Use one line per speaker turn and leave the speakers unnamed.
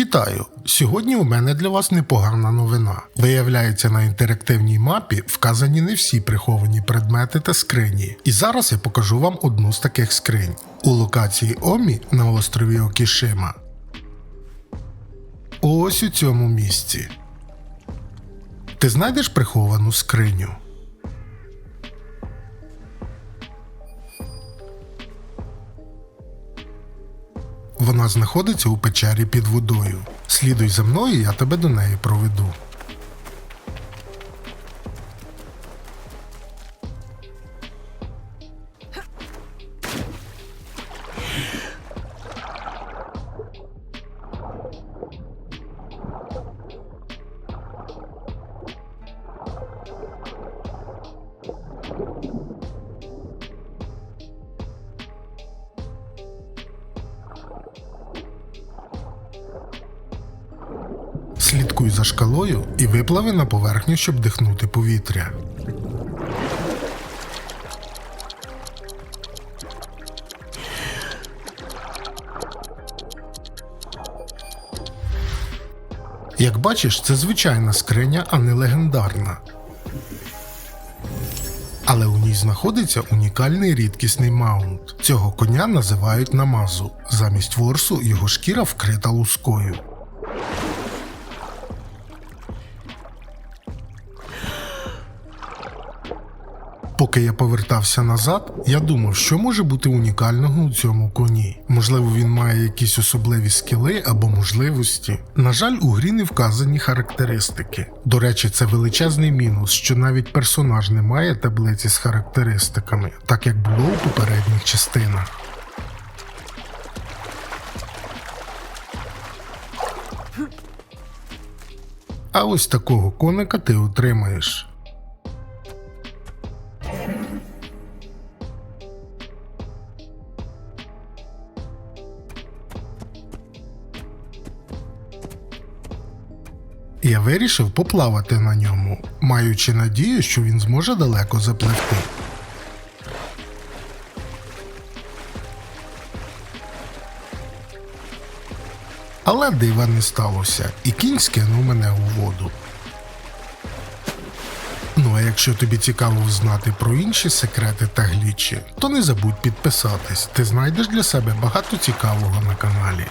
Вітаю! Сьогодні у мене для вас непогана новина. Виявляється, на інтерактивній мапі вказані не всі приховані предмети та скрині. І зараз я покажу вам одну з таких скринь у локації Омі на острові Окішима. Ось у цьому місці. Ти знайдеш приховану скриню? Вона знаходиться у печері під водою. Слідуй за мною, я тебе до неї проведу. Слідкуй за шкалою і виплави на поверхню, щоб дихнути повітря. Як бачиш, це звичайна скриня, а не легендарна. Але у ній знаходиться унікальний рідкісний маунт. Цього коня називають намазу. Замість ворсу його шкіра вкрита лускою. Поки я повертався назад, я думав, що може бути унікального у цьому коні. Можливо, він має якісь особливі скіли або можливості. На жаль, у грі не вказані характеристики. До речі, це величезний мінус, що навіть персонаж не має таблиці з характеристиками, так як було у попередніх частинах. А ось такого коника ти отримаєш. Я вирішив поплавати на ньому, маючи надію, що він зможе далеко запливти. Але дива не сталося, і кінь скинув мене у воду. Ну а якщо тобі цікаво взнати про інші секрети та глічі, то не забудь підписатись, ти знайдеш для себе багато цікавого на каналі.